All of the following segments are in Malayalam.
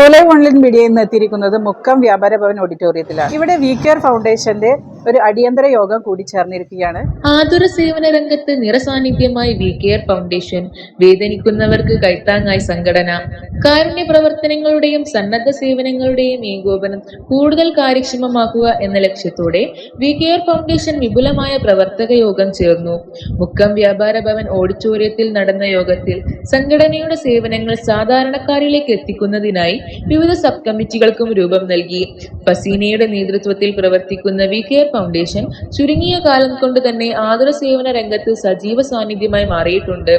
ട്രൂ ഓൺലൈൻ മീഡിയ ഇന്ന് എത്തിയിരിക്കുന്നത് മുക്കം വ്യാപാര ഭവൻ ഓഡിറ്റോറിയത്തിലാണ് ഇവിടെ വി കെയർ ഫൗണ്ടേഷന്റെ ഒരു അടിയന്തര യോഗം കൂടി ചേർന്നിരിക്കുകയാണ്. ആതുര സേവന രംഗത്ത് നിറസാന്നിധ്യമായി വി കെയർ ഫൗണ്ടേഷൻ വേദനിക്കുന്നവർക്ക് കൈത്താങ്ങായി സംഘടന കാരുണ്യ പ്രവർത്തനങ്ങളുടെയും സന്നദ്ധ സേവനങ്ങളുടെയും ഏകോപനം കൂടുതൽ കാര്യക്ഷമമാക്കുക എന്ന ലക്ഷ്യത്തോടെ വി കെയർ ഫൗണ്ടേഷൻ വിപുലമായ പ്രവർത്തക യോഗം ചേർന്നു. മുക്കം വ്യാപാര ഭവൻ ഓഡിറ്റോറിയത്തിൽ നടന്ന യോഗത്തിൽ സംഘടനയുടെ സേവനങ്ങൾ സാധാരണക്കാരിലേക്ക് എത്തിക്കുന്നതിനായി വിവിധ സബ് കമ്മിറ്റികൾക്കും രൂപം നൽകി. ഫസീനയുടെ നേതൃത്വത്തിൽ പ്രവർത്തിക്കുന്ന വി കെയർ ഫൗണ്ടേഷൻ ചുരുങ്ങിയ കാലം കൊണ്ട് തന്നെ ആതുര സേവന രംഗത്ത് സജീവ സാന്നിധ്യമായി മാറിയിട്ടുണ്ട്.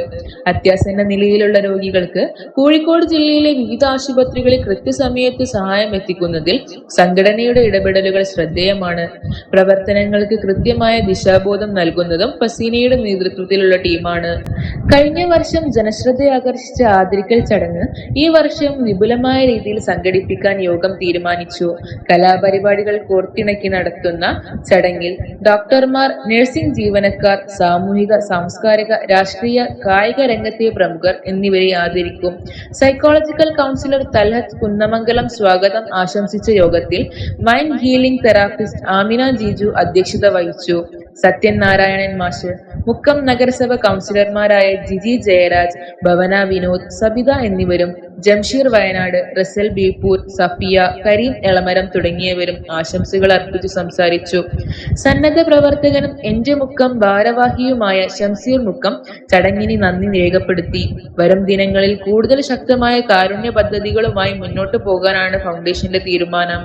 അത്യാസന്ന നിലയിലുള്ള രോഗികൾക്ക് കോഴിക്കോട് ജില്ലയിലെ വിവിധ ആശുപത്രികളിൽ കൃത്യസമയത്ത് സഹായം എത്തിക്കുന്നതിൽ സംഘടനയുടെ ഇടപെടലുകൾ ശ്രദ്ധേയമാണ്. പ്രവർത്തനങ്ങൾക്ക് കൃത്യമായ ദിശാബോധം നൽകുന്നതും പസീനയുടെ നേതൃത്വത്തിലുള്ള ടീമാണ്. കഴിഞ്ഞ വർഷം ജനശ്രദ്ധ ആകർഷിച്ച ആദരിക്കൽ ചടങ്ങ് ഈ വർഷം വിപുലമായ രീതിയിൽ സംഘടിപ്പിക്കാൻ യോഗം തീരുമാനിച്ചു. കലാപരിപാടികൾ കോർത്തിണക്കി നടത്തുന്ന ചടങ്ങിൽ ഡോക്ടർമാർ നഴ്സിംഗ് ജീവനക്കാർ സാമൂഹിക സാംസ്കാരിക രാഷ്ട്രീയ കായിക രംഗത്തെ പ്രമുഖർ എന്നിവരെ ആദരിക്കും. സൈക്കോളജിക്കൽ കൗൺസിലർ തൽഹത്ത് കുന്നമംഗലം സ്വാഗതം ആശംസിച്ച യോഗത്തിൽ mind healing therapist Amina Jiju അധ്യക്ഷത വഹിച്ചു. സത്യൻ നാരായണൻ മാഷ് മുക്കം നഗരസഭ കൗൺസിലർമാരായ ജിജി ജയരാജ് ഭവന വിനോദ് സബിത എന്നിവരും ജംഷീർ വയനാട് റസൽ ബീപൂർ സഫിയ കരീം എളമരം തുടങ്ങിയവരും ആശംസകൾ അർപ്പിച്ചു സംസാരിച്ചു. സന്നദ്ധ പ്രവർത്തകനും എന്റെ മുക്കം ഭാരവാഹിയുമായ ഷംസീർ മുക്കം ചടങ്ങിന് നന്ദി രേഖപ്പെടുത്തി. വരും ദിനങ്ങളിൽ കൂടുതൽ ശക്തമായ കാരുണ്യ പദ്ധതികളുമായി മുന്നോട്ടു പോകാനാണ് ഫൗണ്ടേഷന്റെ തീരുമാനം.